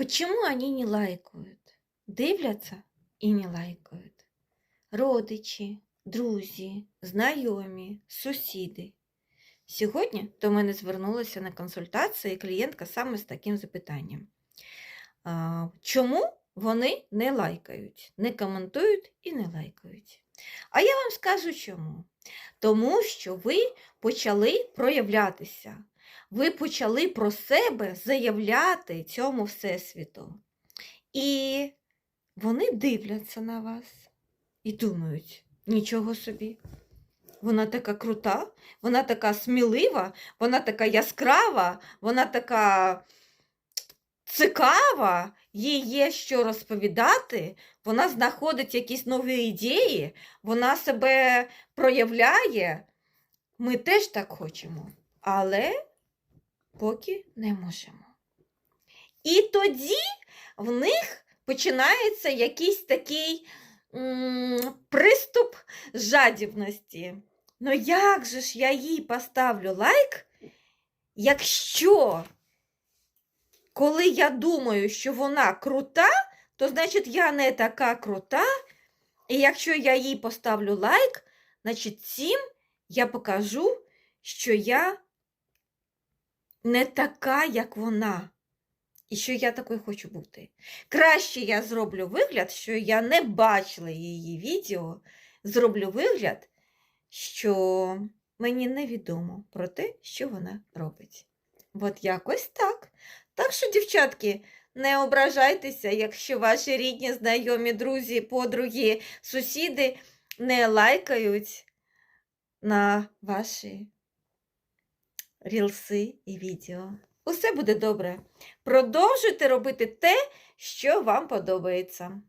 Почему они не лайкают? Дивляться і не лайкають. Родичі, друзі, знайомі, сусіди. Сьогодні до мене звернулася на консультації клієнтка саме з таким запитанням. Чому вони не лайкають, не коментують і не лайкають? А я вам скажу чому. Тому що ви почали проявлятися. Ви почали про себе заявляти цьому всесвіту. І вони дивляться на вас і думають, нічого собі. Вона така крута, вона така смілива, вона така яскрава, вона така цікава, їй є що розповідати, вона знаходить якісь нові ідеї, вона себе проявляє. Ми теж так хочемо, але поки не можемо. І тоді в них починається якийсь такий м, приступ жадібності. Ну як же ж я їй поставлю лайк, якщо коли я думаю, що вона крута, то значить я не така крута. І якщо я їй поставлю лайк, значить цим я покажу, що я не така, як вона. І що я такою хочу бути. Краще я зроблю вигляд, що я не бачила її відео, зроблю вигляд, що мені невідомо про те, що вона робить. От якось так. Так що, дівчатки, не ображайтеся, якщо ваші рідні, знайомі, друзі, подруги, сусіди не лайкають на ваші рілси і відео. Усе буде добре. Продовжуйте робити те, що вам подобається.